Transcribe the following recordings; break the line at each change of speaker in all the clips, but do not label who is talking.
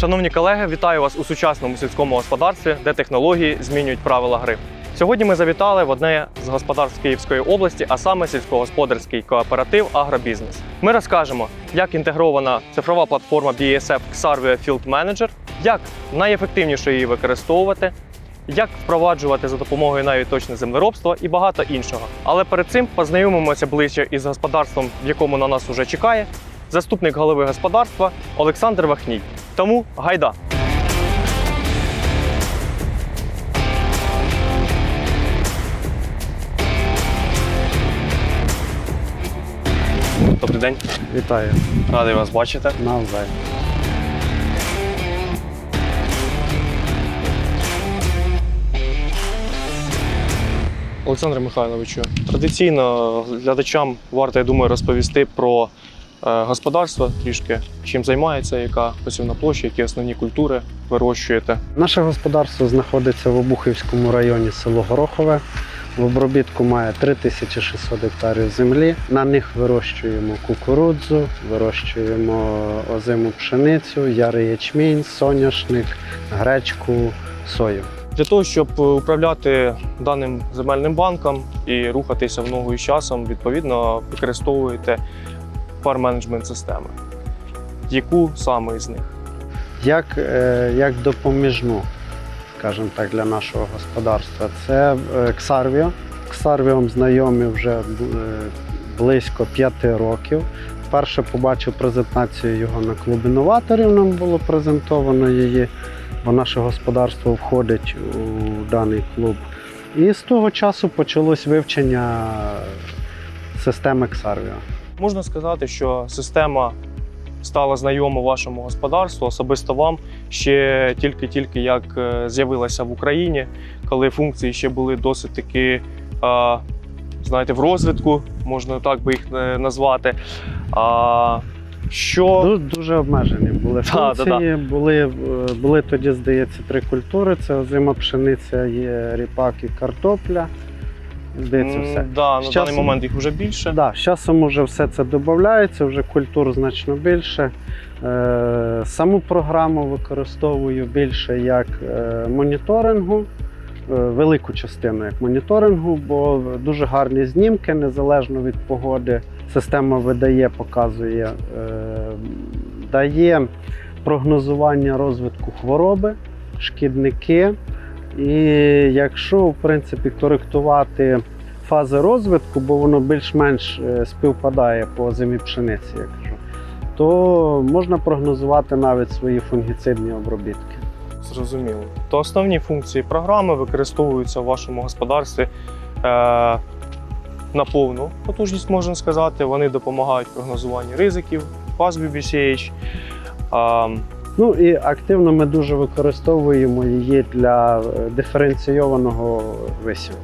Шановні колеги, вітаю вас у сучасному сільському господарстві, де технології змінюють правила гри. Сьогодні ми завітали в одне з господарств Київської області, а саме сільськогосподарський кооператив Агробізнес. Ми розкажемо, як інтегрована цифрова платформа BASF Xarvio Field Manager, як найефективніше її використовувати, як впроваджувати за допомогою навіть точне землеробство і багато іншого. Але перед цим познайомимося ближче із господарством, в якому на нас уже чекає, заступник голови господарства Олександр Вахній. Тому гайда! Добрий день,
Вітаю,
радий вас бачити.
навзаєм.
Олександре Михайловичу, традиційно глядачам варто, я думаю, розповісти про е, господарство трішки, чим займається, яка посівна площа, які основні культури вирощуєте.
Наше господарство знаходиться в Обухівському районі село Горохове. В обробітку має 3600 гектарів землі. На них вирощуємо кукурудзу, вирощуємо озиму пшеницю, ярий ячмінь, соняшник, гречку, сою.
Для того, щоб е, управляти даним земельним банком і рухатися в ногу із часом, відповідно використовуєте фарм-менеджмент системи. Яку саме із них?
Як, е, як допоміжну, скажімо так, для нашого господарства, це е, Ксарвіо. Ксарвіом знайомі вже е, близько п'яти років. Вперше побачив презентацію його на клубі новаторів. Нам було презентовано її, бо наше господарство входить у даний клуб. І з того часу почалось вивчення системи Ксарвіо.
Можна сказати, що система стала знайома вашому господарству, особисто вам ще тільки-тільки як е, з'явилася в Україні, коли функції ще були досить таки, знаєте, в розвитку, можна так би їх е, назвати. А, що
Ду- Дуже обмежені були
Да, да,
функції. Були, е, були тоді, здається, три культури: це озима пшениця, є ріпак і картопля. Здається,
м,
все.
Да, на
часом-
даний момент їх вже більше.
Да, з часом вже все це додається, вже культур значно більше. Е, саму програму використовую більше як е, моніторингу, е, велику частину як моніторингу, бо дуже гарні знімки незалежно від погоди. Система видає, показує, е, дає прогнозування розвитку хвороби, шкідники. І якщо в принципі коректувати фази розвитку, бо воно більш-менш е, співпадає по зимі пшениці, я кажу, то можна прогнозувати навіть свої фунгіцидні обробітки.
Зрозуміло. То основні функції програми використовуються в вашому господарстві е, на повну потужність, можна сказати. Вони допомагають в прогнозуванні ризиків, пас BBCH. А,
Ну і активно ми дуже використовуємо її для е, диференційованого висіву.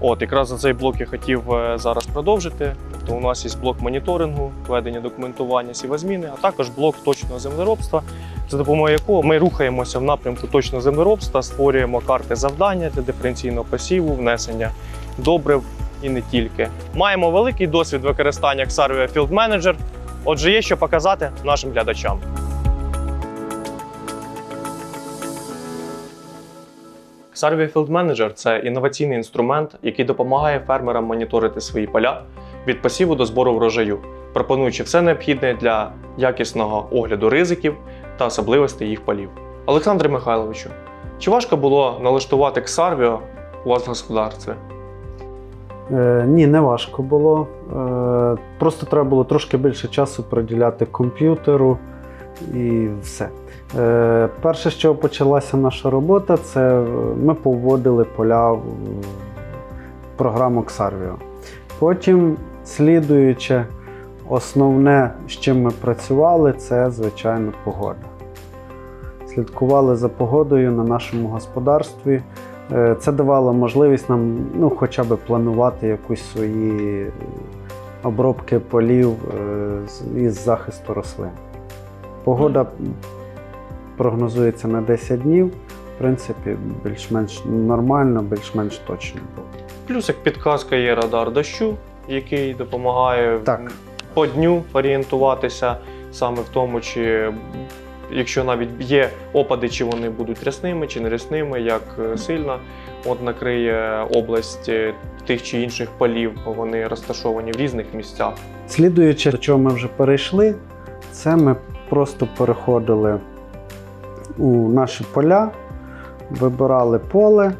от, якраз за цей блок я хотів е, зараз продовжити. Тобто у нас є блок моніторингу, ведення документування сівозміни, а також блок точного землеробства, за допомогою якого ми рухаємося в напрямку точного землеробства, створюємо карти завдання для диференційного посіву, внесення добрив і не тільки. Маємо великий досвід використання Xarvio Field Manager, отже, є що показати нашим глядачам. Xarvio Field Manager – це інноваційний інструмент, який допомагає фермерам моніторити свої поля від посіву до збору врожаю, пропонуючи все необхідне для якісного огляду ризиків та особливостей їх полів. Олександре Михайловичу, чи важко було налаштувати Xarvio у вас в господарстві?
Е, ні, не важко було. Е, просто треба було трошки більше часу приділяти комп'ютеру і все. Е, перше, з чого почалася наша робота, це ми повводили поля в програму Xarvio. Потім, слідуючи, основне, з чим ми працювали, це звичайно погода. Слідкували за погодою на нашому господарстві. Е, Це давало можливість нам ну, хоча б планувати якусь свої обробки полів е, із захисту рослин. Погода прогнозується на 10 днів. В принципі, більш-менш нормально, більш-менш точно було.
Плюс як підказка є радар дощу, який допомагає
Так.
по дню орієнтуватися саме в тому, чи якщо навіть є опади, чи вони будуть рясними чи не рясними, як е, сильно от накриє область е, тих чи інших полів, бо вони розташовані в різних місцях.
Слідуючи, до чого ми вже перейшли, це ми просто переходили у наші поля, вибирали поле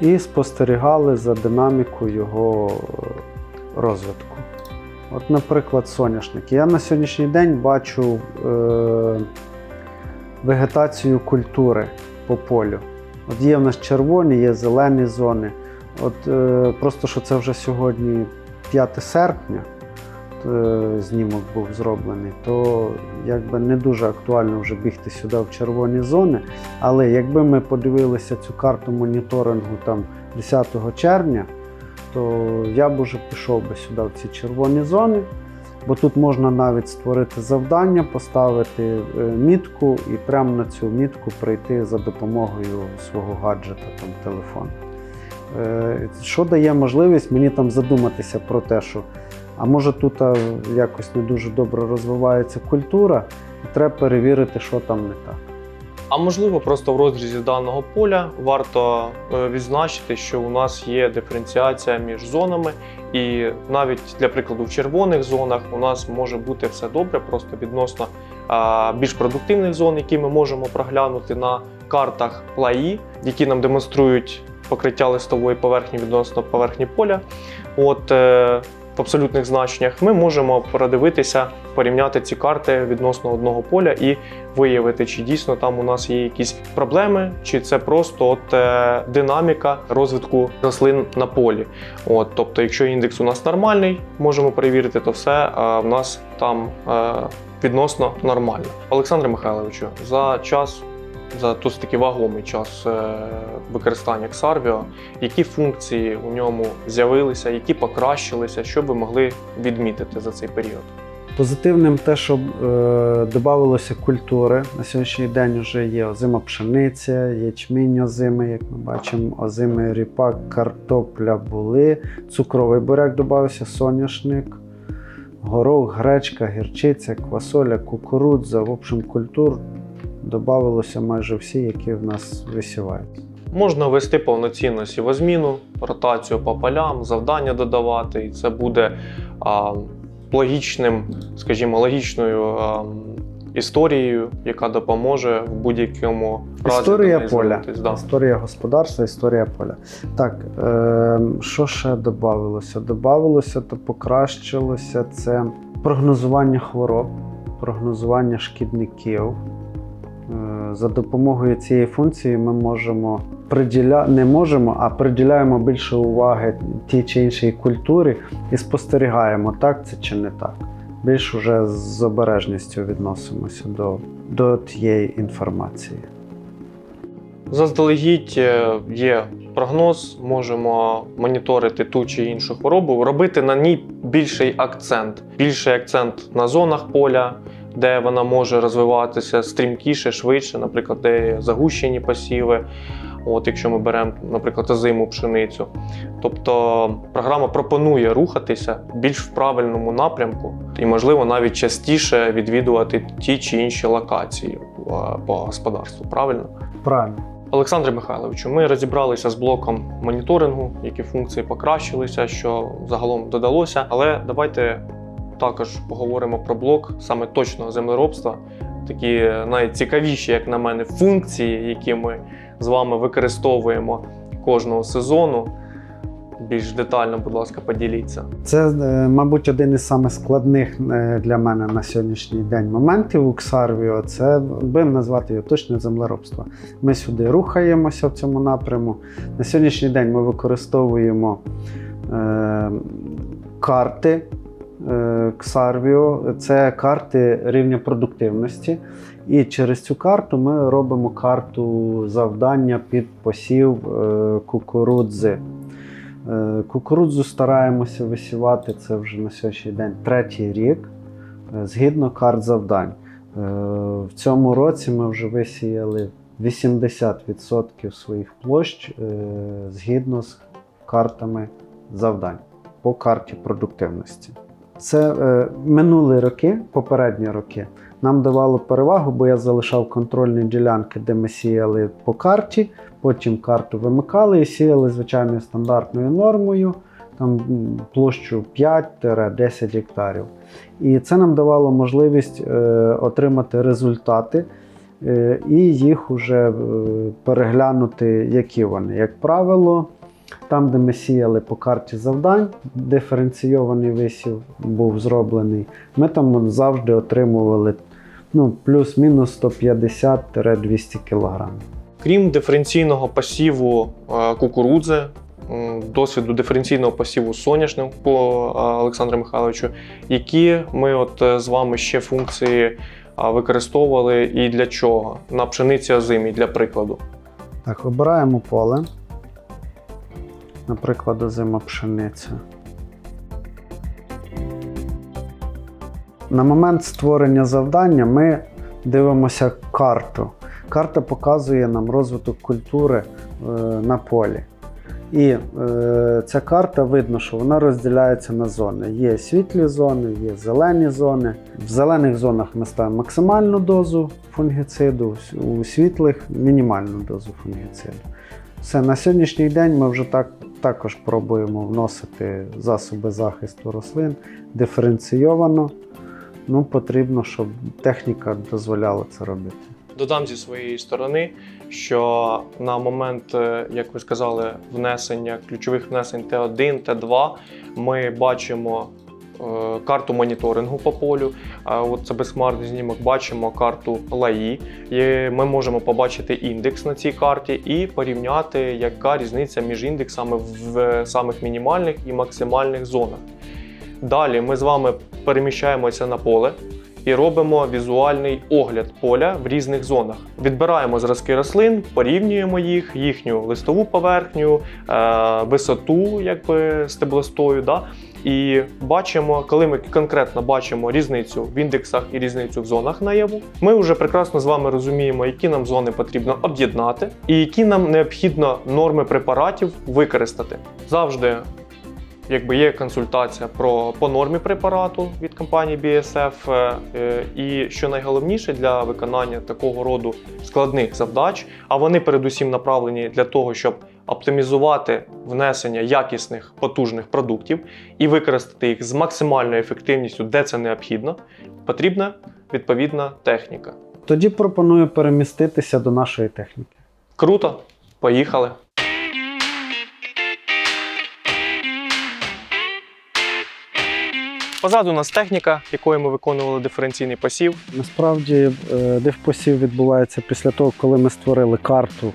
і спостерігали за динамікою його розвитку. От, наприклад, соняшник. Я на сьогоднішній день бачу е, вегетацію культури по полю. От є в нас червоні, є зелені зони. От е, просто що це вже сьогодні 5 серпня, е, знімок був зроблений, то якби не дуже актуально вже бігти сюди в червоні зони. Але якби ми подивилися цю карту моніторингу там 10 червня, то я б уже пішов би сюди в ці червоні зони. Бо тут можна навіть створити завдання, поставити е, мітку і прямо на цю мітку прийти за допомогою свого гаджета, там телефону. Е, Що дає можливість мені там задуматися про те, що а може тут якось не дуже добре розвивається культура, і треба перевірити, що там не так.
А можливо, просто в розрізі даного поля варто е, відзначити, що у нас є диференціація між зонами, і навіть для прикладу в червоних зонах у нас може бути все добре, просто відносно більш продуктивних зон, які ми можемо проглянути на картах плаї, які нам демонструють покриття листової поверхні відносно поверхні поля. От е, абсолютних значеннях ми можемо продивитися, порівняти ці карти відносно одного поля і виявити, чи дійсно там у нас є якісь проблеми, чи це просто от е, динаміка розвитку рослин на полі. От, тобто, якщо індекс у нас нормальний, можемо перевірити, то все е, в нас там е, відносно нормально. Олександре Михайловичу, за час. За досить таки вагомий час е, використання Xarvio, які функції у ньому з'явилися, які покращилися, що ви могли відмітити за цей період?
Позитивним те, що е, додавалося культури. На сьогоднішній день вже є озима пшениця, ячмінь озими, як ми бачимо, озими ріпак, картопля були, цукровий буряк додався, соняшник, горох, гречка, гірчиця, квасоля, кукурудза. В общем, культур додавалося майже всі, які в нас висівають.
Можна ввести повноцінну сівозміну, ротацію по полям, завдання додавати, і це буде а, логічним, скажімо, логічною а, історією, яка допоможе в будь-якому разі
Історія поля.
Да.
Історія господарства, історія поля. Так, е, що ще додавалося? Додавалося та покращилося це прогнозування хвороб, прогнозування шкідників. За допомогою цієї функції ми можемо приділя... не можемо, а приділяємо більше уваги тій чи іншій культурі і спостерігаємо, так це чи не так. Більш уже з обережністю відносимося до, до тієї інформації.
Заздалегідь е, є прогноз, можемо моніторити ту чи іншу хворобу, робити на ній більший акцент. Більший акцент на зонах поля, де вона може розвиватися стрімкіше, швидше, наприклад, де є загущені посіви. От, якщо ми беремо, наприклад, озиму пшеницю. Тобто програма пропонує рухатися більш в правильному напрямку і, можливо, навіть частіше відвідувати ті чи інші локації по господарству. Правильно?
Правильно.
Олександре Михайловичу, ми розібралися з блоком моніторингу, які функції покращилися, що загалом додалося. Але давайте також поговоримо про блок саме точного землеробства, такі найцікавіші, як на мене, функції, які ми з вами використовуємо кожного сезону. Більш детально, будь ласка, поділіться.
Це, е, мабуть, один із самих складних е, для мене на сьогоднішній день моментів у Ксарвіо. Це будемо назвати його точне землеробство. Ми сюди рухаємося в цьому напряму. На сьогоднішній день ми використовуємо е, карти е, Ксарвіо. Це карти рівня продуктивності. І через цю карту ми робимо карту завдання під посів е, кукурудзи. Е, Кукурудзу стараємося висівати це вже на сьогоднішній день третій рік, е, згідно карт завдань. Е, В цьому році ми вже висіяли 80% своїх площ е, згідно з картами завдань по карті продуктивності. Це е, минулі роки, попередні роки. нам давало перевагу, бо я залишав контрольні ділянки, де ми сіяли по карті, потім карту вимикали і сіяли звичайною стандартною нормою, там площу 5-10 гектарів. І це нам давало можливість е, отримати результати е, і їх уже е, переглянути, які вони. Як правило, там, де ми сіяли по карті завдань, диференційований висів був зроблений, ми там завжди отримували ну, плюс-мінус 150-200 кг.
Крім диференційного посіву е, кукурудзи, досвіду диференційного посіву соняшним по е, Михайловичу, які ми от е, з вами ще функції використовували і для чого? На пшениці озимій, для прикладу.
Так, обираємо поле. Наприклад, озима пшениця. На момент створення завдання ми дивимося карту. Карта показує нам розвиток культури е, на полі. І е, ця карта видно, що вона розділяється на зони. Є світлі зони, є зелені зони. В зелених зонах ми ставимо максимальну дозу фунгіциду, у світлих мінімальну дозу фунгіциду. Все, на сьогоднішній день ми вже так, також пробуємо вносити засоби захисту рослин диференційовано. Ну, потрібно, щоб техніка дозволяла це робити.
Додам зі своєї сторони, що на момент, е, як ви сказали, внесення ключових внесень Т1, Т2, ми бачимо карту моніторингу по полю. От це безхмарний знімок, бачимо карту ЛАІ. Ми можемо побачити індекс на цій карті і порівняти, яка різниця між індексами в самих мінімальних і максимальних зонах. Далі ми з вами переміщаємося на поле і робимо візуальний огляд поля в різних зонах. Відбираємо зразки рослин, порівнюємо їх, їхню листову поверхню, е, висоту, якби стеблостою. Да? І бачимо, коли ми конкретно бачимо різницю в індексах і різницю в зонах наяву, ми вже прекрасно з вами розуміємо, які нам зони потрібно об'єднати, і які нам необхідно норми препаратів використати. Завжди якби є консультація про по нормі препарату від компанії BSF. е, е, І що найголовніше для виконання такого роду складних завдач, а вони передусім направлені для того, щоб оптимізувати внесення якісних потужних продуктів і використати їх з максимальною ефективністю, де це необхідно, потрібна відповідна техніка.
Тоді пропоную переміститися до нашої техніки.
Круто, поїхали! Позаду у нас техніка, якою ми виконували диференційний посів.
Насправді е, дивпосів відбувається після того, коли ми створили карту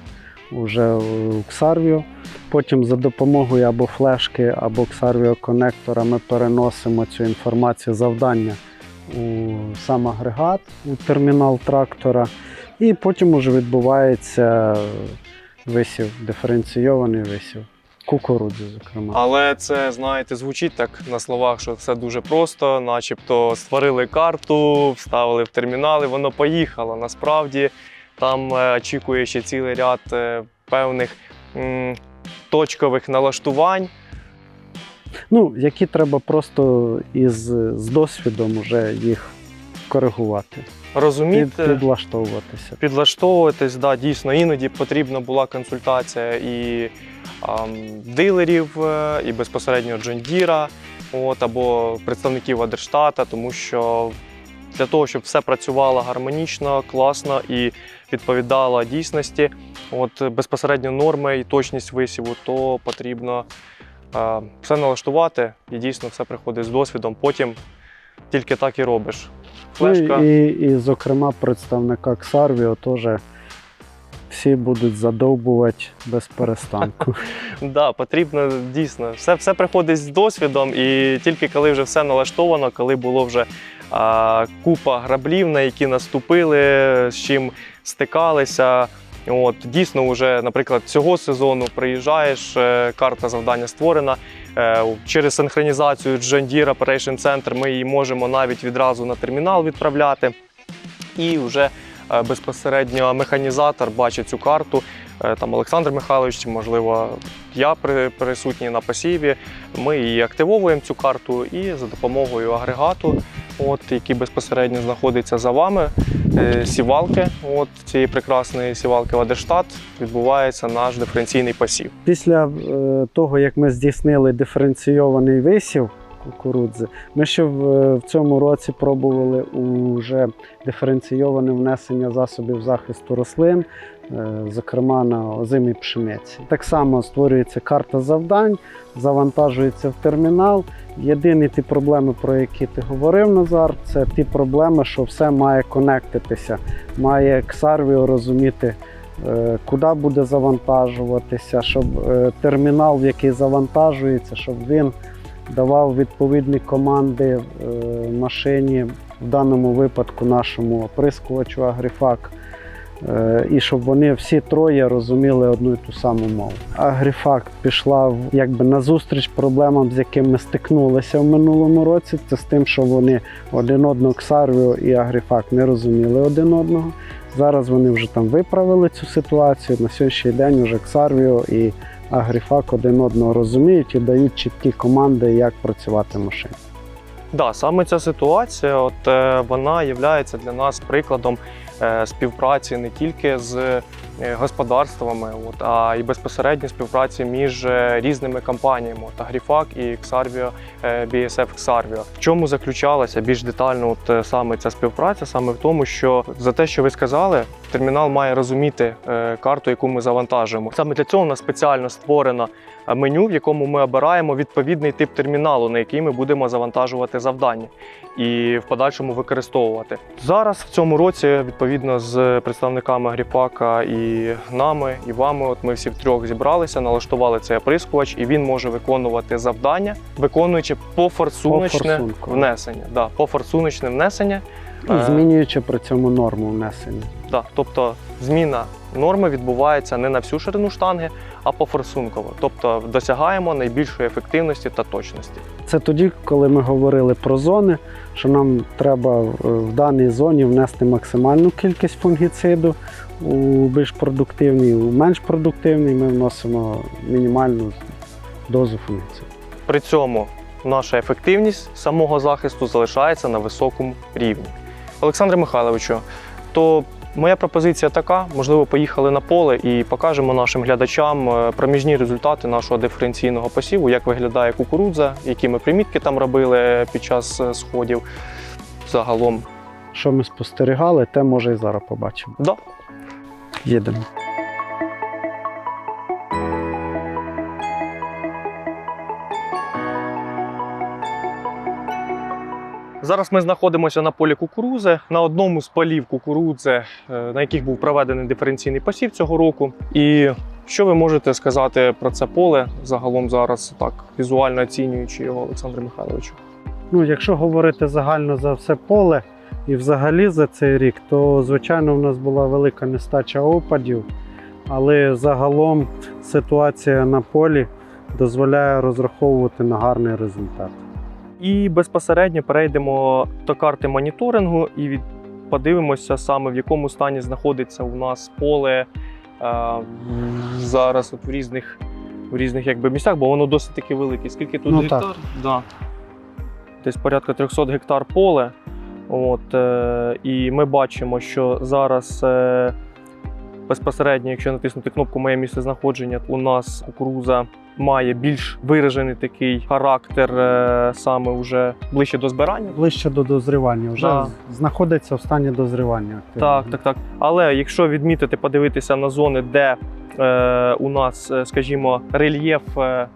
вже у Xarvio. Потім за допомогою або флешки, або Xarvio конектора ми переносимо цю інформацію завдання у сам агрегат, у термінал трактора. І потім уже відбувається висів, диференційований висів. Кукурудзи, зокрема.
Але це, знаєте, звучить так на словах, що все дуже просто, начебто створили карту, вставили в термінал і воно поїхало. Насправді там е, очікує ще цілий ряд е, певних точкових налаштувань.
Ну, які треба просто із з досвідом вже їх коригувати, під,
Розуміти,
підлаштовуватися.
підлаштовуватись, да, дійсно, іноді потрібна була консультація і ам, дилерів, е, і безпосередньо Джондіра, от, або представників Адерштата, тому що для того, щоб все працювало гармонічно, класно і відповідало дійсності, от, безпосередньо норми і точність висіву, то потрібно е, все налаштувати і дійсно все приходить з досвідом. Потім тільки так і робиш. Флешка.
Ну, і, і, зокрема, представника Xarvio теж всі будуть задовбувати без перестанку.
Да, потрібно дійсно. Все, все приходить з досвідом, і тільки коли вже все налаштовано, коли було вже купа граблів, на які наступили, з чим стикалися. От, дійсно, вже, наприклад, цього сезону приїжджаєш, е, карта завдання створена. Е, Через синхронізацію John Deere Operation Center ми її можемо навіть відразу на термінал відправляти. І вже е, безпосередньо механізатор бачить цю карту. Там Олександр Михайлович, чи, можливо, я при- присутній на посіві. Ми її активовуємо цю карту і за допомогою агрегату от, які безпосередньо знаходяться за вами, е, сівалки, от цієї прекрасної сівалки Вадештат, відбувається наш диференційний посів.
Після е, того, як ми здійснили диференційований висів кукурудзи, ми ще в, в цьому році пробували уже диференційоване внесення засобів захисту рослин, е, зокрема на озимій пшениці. Так само створюється карта завдань, завантажується в термінал. Єдині ті проблеми, про які ти говорив, Назар, це ті проблеми, що все має конектитися, має Xarvio розуміти. е, Куди буде завантажуватися, щоб е, термінал, в який завантажується, щоб він давав відповідні команди е, машині, в даному випадку нашому оприскувачу Агріфак, е, і щоб вони всі троє розуміли одну і ту саму мову. Агріфак пішла в- якби на зустріч проблемам, з якими стикнулися в минулому році. Це з тим, що вони один одного Xarvio і Агріфак не розуміли один одного. Зараз вони вже там виправили цю ситуацію. На сьогоднішній день вже Xarvio і Агріфак один одного розуміють і дають чіткі команди, як працювати машині.
Да, саме ця ситуація, от е, вона є для нас прикладом е, співпраці не тільки з господарствами, от, а й безпосередньо співпраці між е, різними компаніями, от Агріфак і Xarvio, е, BSF Xarvio. В чому заключалася більш детально от, е, саме ця співпраця? Саме в тому, що за те, що ви сказали, термінал має розуміти е, карту, яку ми завантажуємо. Саме для цього у нас спеціально створена е, меню, в якому ми обираємо відповідний тип терміналу, на який ми будемо завантажувати завдання і в подальшому використовувати. Зараз в цьому році, відповідно з представниками Агріпака і нами, і вами, от ми всі втрьох зібралися, налаштували цей оприскувач, і він може виконувати завдання, виконуючи пофорсуночне
По
внесення. Да, пофорсуночне внесення.
І
Е,
змінюючи при цьому норму внесення.
Да, тобто зміна норми відбувається не на всю ширину штанги, а пофорсунково. Тобто досягаємо найбільшої ефективності та точності.
Це тоді, коли ми говорили про зони, що нам треба е, в даній зоні внести максимальну кількість фунгіциду, у більш продуктивній, у менш продуктивній ми вносимо мінімальну дозу фунгіциду.
При цьому наша ефективність самого захисту залишається на високому рівні. Олександре Михайловичу, то моя пропозиція така: можливо, поїхали на поле і покажемо нашим глядачам е, проміжні результати нашого диференційного посіву, як виглядає кукурудза, які ми примітки там робили під час е, сходів. Загалом,
Що ми спостерігали, те може і зараз побачимо.
да,
Їдемо.
Зараз ми знаходимося на полі кукурудзи, на одному з полів кукурудзи, е, на яких був проведений диференційний посів цього року. І що ви можете сказати про це поле загалом зараз, так візуально оцінюючи його, Олександру Михайловичу?
Ну, якщо говорити загально за все поле і взагалі за цей рік, то звичайно в нас була велика нестача опадів, але загалом ситуація на полі дозволяє розраховувати на гарний результат.
І безпосередньо перейдемо до карти моніторингу і подивимося саме в якому стані знаходиться у нас поле е, зараз от в різних, в різних якби, місцях, бо воно досить таки велике. Скільки тут
Ну,
гектар?
так.
Да. Десь порядка 300 гектар поле. От, е, і ми бачимо, що зараз е, безпосередньо, якщо натиснути кнопку Моє місце знаходження, у нас кукуруза має більш виражений такий характер е, саме вже ближче до збирання.
Ближче до дозрівання, вже
Да.
знаходиться в стані дозрівання.
Так, так, так. Але якщо відмітити, подивитися на зони, де е, у нас, е, скажімо, рельєф е,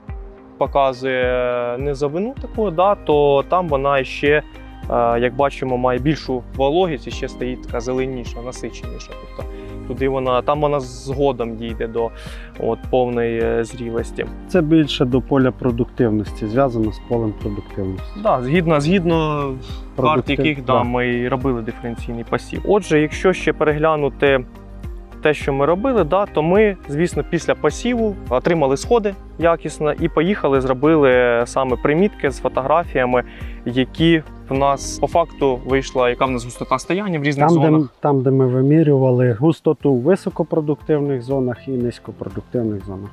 показує низовину таку, да, то там вона ще, е, як бачимо, має більшу вологість і ще стоїть така зеленіша, насиченіша. Тобто туди вона, там вона згодом дійде до от, повної е, зрілості.
Це більше до поля продуктивності, зв'язано з полем продуктивності.
Да, згідно, згідно карт, яких да,
да.
ми робили диференційний посів. Отже, якщо ще переглянути те, що ми робили, да, то ми, звісно, після посіву отримали сходи якісно і поїхали, зробили саме примітки з фотографіями, які в нас по факту вийшла, яка в нас густота стояння в різних
Там
зонах.
м- там, де ми вимірювали густоту в високопродуктивних зонах і низькопродуктивних зонах.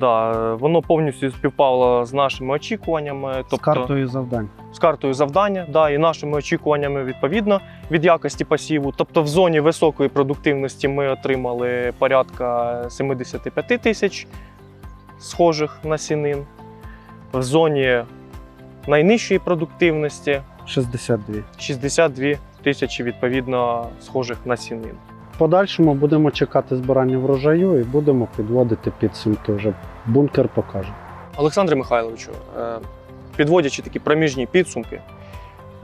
Да, воно повністю співпало з нашими очікуваннями, тобто
З картою завдань.
з картою завдання, да, і нашими очікуваннями відповідно від якості пасіву. Тобто в зоні високої продуктивності ми отримали порядка 75 тисяч схожих насінин. В зоні найнижчої продуктивності
62.
62 тисячі відповідно схожих насінин.
В подальшому будемо чекати збирання врожаю і будемо підводити підсумки. Вже бункер покаже.
Олександре Михайловичу, е, підводячи такі проміжні підсумки,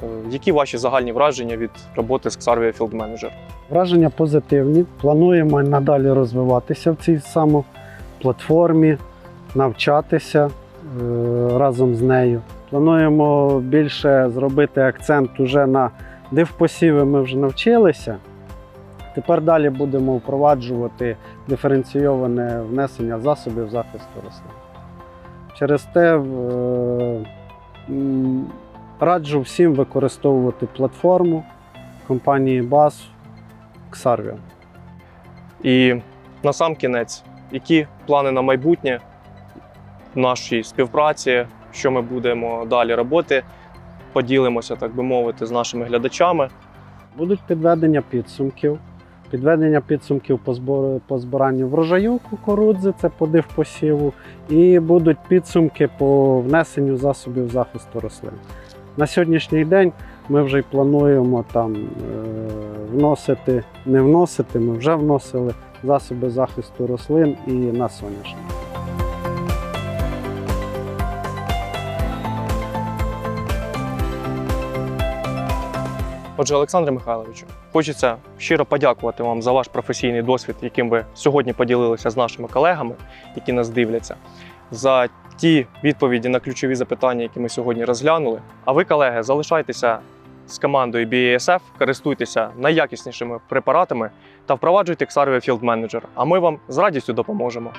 е, які ваші загальні враження від роботи з Xarvia Field Manager?
Враження позитивні. Плануємо надалі розвиватися в цій самій платформі, навчатися е, разом з нею. Плануємо більше зробити акцент уже на дивпосіви. Ми вже навчилися. Тепер далі будемо впроваджувати диференційоване внесення засобів захисту рослин. Через те е, раджу всім використовувати платформу компанії BAS Xarvia.
І на сам кінець, які плани на майбутнє нашій співпраці, що ми будемо далі робити, поділимося, так би мовити, з нашими глядачами.
Будуть підведення підсумків. Підведення підсумків по, збору, по збиранню врожаю кукурудзи, це по дивпосіву, і будуть підсумки по внесенню засобів захисту рослин. На сьогоднішній день ми вже й плануємо там е, вносити, не вносити, ми вже вносили засоби захисту рослин і на соняшник.
Отже, Олександре Михайловичу, хочеться щиро подякувати вам за ваш професійний досвід, яким ви сьогодні поділилися з нашими колегами, які нас дивляться, за ті відповіді на ключові запитання, які ми сьогодні розглянули. А ви, колеги, залишайтеся з командою BASF, користуйтеся найякіснішими препаратами та впроваджуйте Xarvia Field Manager, а ми вам з радістю допоможемо.